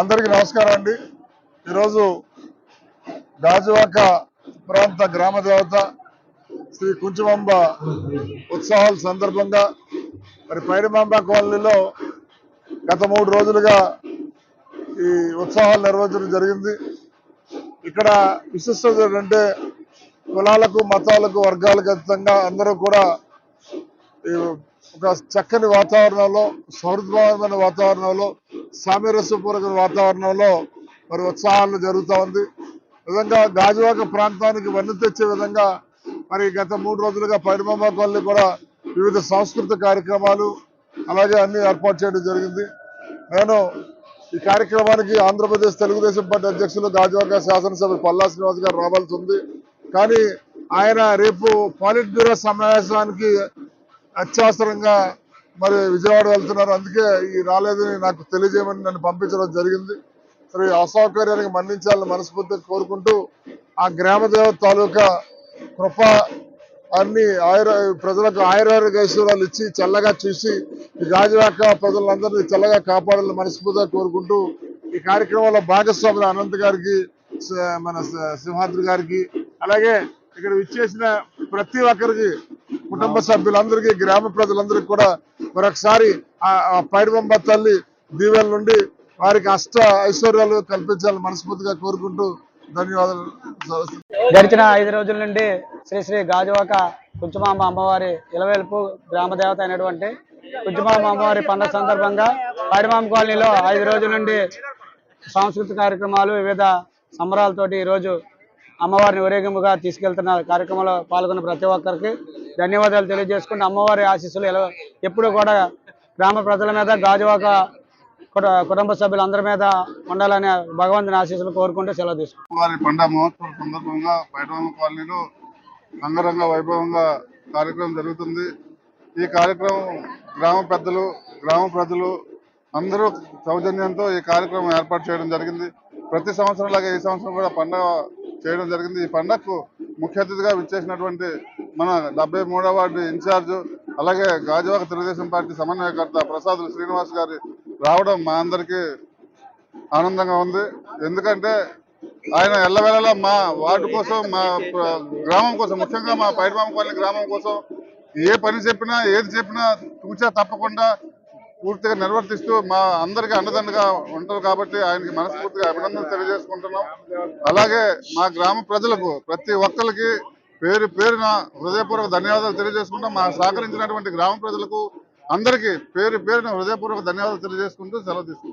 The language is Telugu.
అందరికీ నమస్కారం అండి. ఈరోజు గాజువాక ప్రాంత గ్రామ దేవత శ్రీ కుంచుమాంబ ఉత్సవాల సందర్భంగా మరి పైడిమాంబ కాలనీలో గత మూడు రోజులుగా ఈ ఉత్సవాలు నిర్వహించడం జరిగింది. ఇక్కడ విశిష్టత ఏంటంటే కులాలకు మతాలకు వర్గాలకు అతీతంగా అందరూ కూడా ఈ ఒక చక్కని వాతావరణంలో సౌహృదమైన వాతావరణంలో సామరస్యపూర్వక వాతావరణంలో మరి ఉత్సాహాలు జరుగుతూ ఉంది. విధంగా గాజువాక ప్రాంతానికి వన్ను తెచ్చే విధంగా మరి గత మూడు రోజులుగా పైడిమామ కాలనీ కూడా వివిధ సాంస్కృతిక కార్యక్రమాలు అలాగే అన్ని ఏర్పాటు చేయడం జరిగింది. నేను ఈ కార్యక్రమానికి ఆంధ్రప్రదేశ్ తెలుగుదేశం పార్టీ అధ్యక్షులు గాజువాక శాసనసభ పల్లా శ్రీనివాస్ గారు రావాల్సి ఉంది. కానీ ఆయన రేపు పాలిట్ బ్యూరో సమావేశానికి అత్యవసరంగా మరి విజయవాడ వెళ్తున్నారు. అందుకే ఈ రాలేదని నాకు తెలియజేయమని నన్ను పంపించడం జరిగింది. మరి అసౌకర్యానికి మన్నించాలని మనస్ఫూర్తిగా కోరుకుంటూ ఆ గ్రామదేవత తాలూకా కృప అన్ని ఆయుర ప్రజలకు ఆయురారోగ్యశ్వరాలు ఇచ్చి చల్లగా చూసి ఈ ప్రజలందరినీ చల్లగా కాపాడాలని మనస్ఫూర్తిగా కోరుకుంటూ ఈ కార్యక్రమంలో భాగస్వాములు అనంత్ గారికి మన సింహాద్రి గారికి అలాగే ఇక్కడ విచ్చేసిన ప్రతి ఒక్కరికి కుటుంబ సభ్యులందరికీ గ్రామ ప్రజలందరికీ కూడా మరొకసారి ఆ పైడిబొమ్మ తల్లి దీవెల నుండి వారికి అష్ట ఐశ్వర్యాలు కల్పించాలని మనస్ఫూర్తిగా కోరుకుంటూ ధన్యవాదాలు. గడిచిన ఐదు రోజుల నుండి శ్రీ శ్రీ గాజువాక కుంచుమాంబ అమ్మవారి ఇలవేల్పు గ్రామదేవత అయినటువంటి కుంచుమాంబ అమ్మవారి పండుగ సందర్భంగా పైడిమామ కాలనీలో ఐదు రోజుల నుండి సాంస్కృతిక కార్యక్రమాలు వివిధ సంబరాలతోటి ఈరోజు అమ్మవారిని ఊరేగింపుగా తీసుకెళ్తున్న కార్యక్రమంలో పాల్గొన్న ప్రతి ఒక్కరికి ధన్యవాదాలు తెలియజేసుకుంటూ అమ్మవారి ఆశీస్సులు ఎలా ఎప్పుడూ కూడా గ్రామ ప్రజల మీద గాజువాక కుటుంబ సభ్యులందరి మీద ఉండాలని భగవంతుని ఆశీస్సులు కోరుకుంటూ సెలవు తీసుకుంటాం పండుగ మహోత్సవం సందర్భంగా పైటవమ్మ కాలనీలో రంగరంగ వైభవంగా కార్యక్రమం జరుగుతుంది. ఈ కార్యక్రమం గ్రామ పెద్దలు గ్రామ ప్రజలు అందరూ సౌజన్యంతో ఈ కార్యక్రమం ఏర్పాటు చేయడం జరిగింది. ప్రతి సంవత్సరం లాగా ఈ సంవత్సరం కూడా పండుగ చేయడం జరిగింది. ఈ పండగకు ముఖ్య అతిథిగా విచ్చేసినటువంటి మన డెబ్బై మూడవ వార్డు ఇన్ఛార్జ్ అలాగే గాజువాక తెలుగుదేశం పార్టీ సమన్వయకర్త ప్రసాద్ శ్రీనివాస్ గారి రావడం మా అందరికీ ఆనందంగా ఉంది. ఎందుకంటే ఆయన ఎల్లవేళలా మా వార్డు కోసం మా గ్రామం కోసం ముఖ్యంగా మా పైడిమామ కాలనీ గ్రామం కోసం ఏ పని చెప్పినా ఏది చెప్పినా తూచా తప్పకుండా పూర్తిగా నిర్వర్తిస్తూ మా అందరికీ అండదండగా ఉంటారు కాబట్టి ఆయనకి మనస్ఫూర్తిగా అభినందనలు తెలియజేసుకుంటున్నాం. అలాగే మా గ్రామ ప్రజలకు ప్రతి ఒక్కరికి పేరు పేరున హృదయపూర్వక ధన్యవాదాలు తెలియజేసుకుంటాం. మా సహకరించినటువంటి గ్రామ ప్రజలకు అందరికీ పేరు పేరున హృదయపూర్వక ధన్యవాదాలు తెలియజేసుకుంటూ సెలవు తీసుకుంటాం